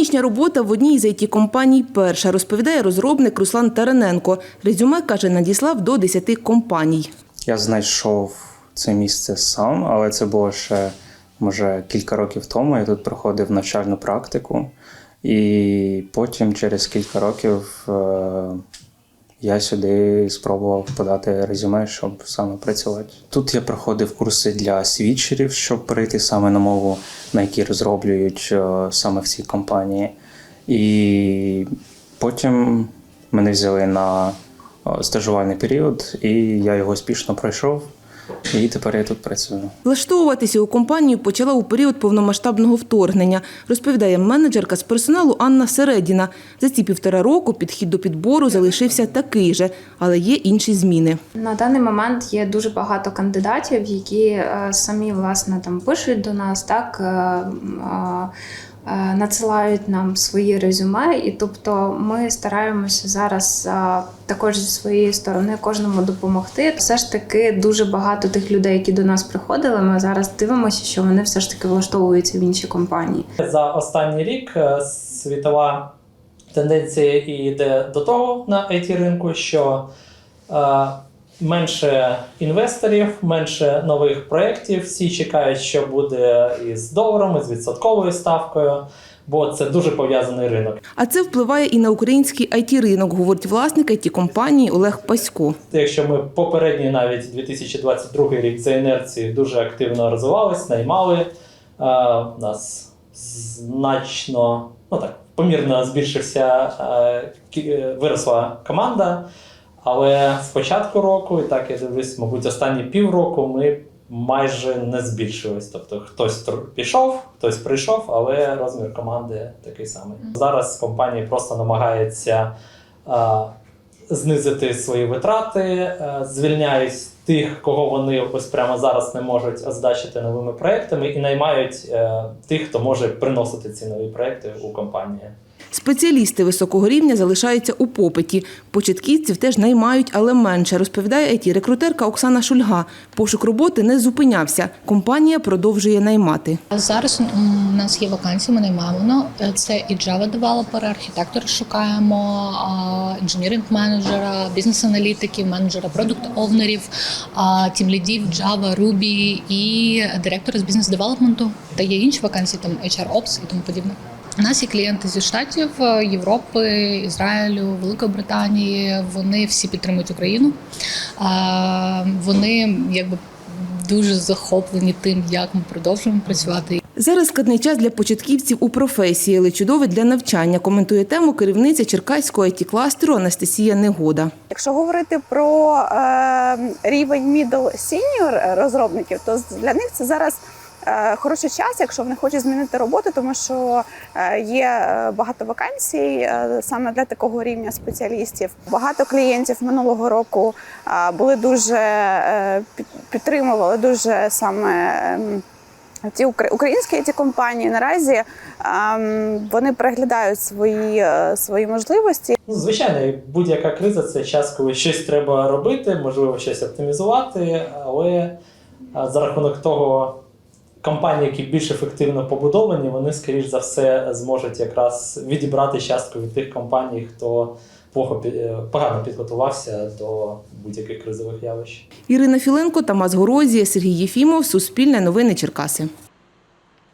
Нинішня робота в одній з it компаній перша, розповідає розробник Руслан Тараненко. Резюме, каже, надіслав до 10 компаній. Я знайшов це місце сам, але це було ще може кілька років тому. Я тут проходив навчальну практику, і потім, через кілька років, е, я сюди спробував подати резюме, щоб саме працювати. Тут я проходив курси для свідчерів, щоб перейти саме на мову, на якій розроблюють е, саме в цій компанії. І потім мене взяли на е, стажувальний період, і я його успішно пройшов. І тепер я тут працюю. Влаштовуватися у компанію почала у період повномасштабного вторгнення, розповідає менеджерка з персоналу Анна Середіна. За ці півтора року підхід до підбору залишився такий же, але є інші зміни. На даний момент є дуже багато кандидатів, які е, самі власне там пишуть до нас, так е, е, надсилають нам свої резюме, і тобто ми стараємося зараз е, також зі своєї сторони кожному допомогти. Все ж таки дуже багато тих людей, які до нас приходили. Ми зараз дивимося, що вони все ж таки влаштовуються в інші компанії. За останній рік е, світова тенденція і йде до того на it ринку, що е, менше інвесторів, менше нових проєктів. Всі чекають, що буде із доларом, із відсотковою ставкою, бо це дуже пов'язаний ринок. А це впливає і на український it ринок, говорить власник it компанії Олег Пасько. Якщо ми попередній навіть 2022 рік за інерцією дуже активно розвивались, наймали, у нас значно, ну так, помірно збільшився, е, виросла команда. Але з початку року, і так я дивлюсь, мабуть, останні півроку ми майже не збільшились. Тобто хтось пішов, хтось прийшов, але розмір команди такий самий. Зараз компанія просто намагається е, знизити свої витрати, е, звільняють тих, кого вони ось прямо зараз не можуть оздачити новими проектами, і наймають е, тих, хто може приносити ці нові проекти у компанії. Спеціалісти високого рівня залишаються у попиті. Початківців теж наймають, але менше, розповідає it рекрутерка Оксана Шульга. Пошук роботи не зупинявся. Компанія продовжує наймати. Зараз у нас є вакансії, ми наймаємо. Це і Java девелопери, архітектори шукаємо, інженіринг менеджера, бізнес-аналітиків, менеджера продукт-овнерів, тімлідів, Java, Ruby і директора з бізнес-девелопменту. Та є інші вакансії, там HR Ops і тому подібне. У нас є клієнти зі штатів е, Європи, Ізраїлю, Великої Британії. Вони всі підтримують Україну. А, Вони якби дуже захоплені тим, як ми продовжуємо працювати. Зараз складний час для початківців у професії, але чудовий для навчання, коментує тему керівниця Черкаського it кластеру Анастасія Негода. Якщо говорити про е, рівень middle senior розробників, то для них це зараз хороший час, якщо вони хочуть змінити роботу, тому що е, є е, багато вакансій е, саме для такого рівня спеціалістів. Багато клієнтів минулого року е, були дуже е, підтримували дуже саме. ем, Ті укра- українські ті компанії наразі ем, вони переглядають свої, е, свої можливості Ну, звичайно, будь-яка криза це час, коли щось треба робити, можливо, щось оптимізувати, але за рахунок того, компанії, які більш ефективно побудовані, вони, скоріш за все, зможуть якраз відібрати частку від тих компаній, хто плохо е, погано підготувався до будь-яких кризових явищ. Ірина Філенко, Тамас Горозія, Сергій Єфімов, Суспільне новини Черкаси.